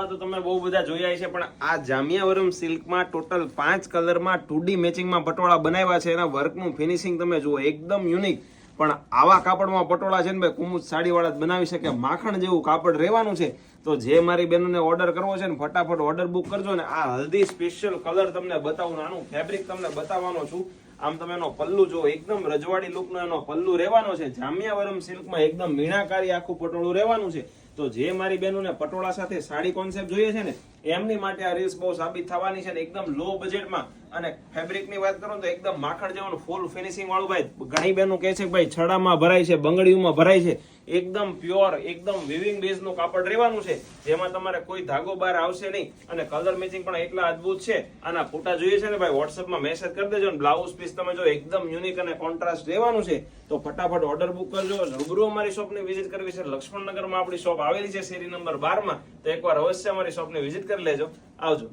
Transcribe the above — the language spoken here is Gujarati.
પટોળા તો તમે બહુ બધા જોયા છે પણ આ જામિયાવરમ સિલ્કમાં ટોટલ પાંચ કલરમાં ટુ ડી મેચિંગમાં પટોળા બનાવ્યા છે. એના વર્કનું ફિનિશિંગ તમે જુઓ, એકદમ યુનિક. પણ આવા કાપડમાં પટોળા છે ને ભાઈ, કુમુદ સાડીવાળા જ બનાવી શકે. માખણ જેવું કાપડ રહેવાનું છે. તો જે મારી બહેનોને ઓર્ડર કરવો છે ને, ફટાફટ ઓર્ડર બુક કરજો ને. આ હલ્દી સ્પેશિયલ કલર તમને બતાવું આનું ફેબ્રિક તમને બતાવવાનો છું. આમ તમે એનો પલ્લુ જો, એકદમ રજવાડી લુકનો એનો પલ્લુ રહેવાનો છે. જામિયાવરમ સિલ્કમાં એકદમ મીણાકારી આખું પટોળું રહેવાનું છે. તો જે મારી બહેનોને પટોળા સાથે સાડી કોન્સેપ્ટ જોઈએ છે ને, એમની માટે આ રીલ્સ બહુ સાબિત થવાની છે ને, એકદમ લો બજેટમાં અને ફેબ્રિકની વાત કરું તો એકદમ માખણ જેવાનું ફૂલ ફિનિશિંગ વાળું ભાઈ, ઘણી બહેનો કહે છે ભાઈ, છડામાં ભરાય છે, બંગડીઓમાં ભરાય છે. એકદમ પ્યોર, એકદમ વિવિંગ બેઝનું કાપડ રહેવાનું છે, જેમાં તમારે કોઈ ધાગો બહાર આવશે નહીં. અને કલર મેચિંગ પણ એટલા અદભુત છે. આના ફોટા જોઈએ છે ને ભાઈ વોટ્સઅપમાં મેસેજ કરી દેજો ને બ્લાઉઝ પીસ તમે જો એકદમ યુનિક અને કોન્ટ્રાસ્ટ રહેવાનું છે, તો ફટાફટ ઓર્ડર બુક કરજો. રૂબરૂ અમારી શોપની વિઝિટ કરવી છે. લક્ષ્મણનગરમાં આપણી શોપ આવેલી છે, શેરી નંબર બારમાં. તો એકવાર અવશ્ય અમારી શોપની વિઝિટ કરી લેજો. આવજો.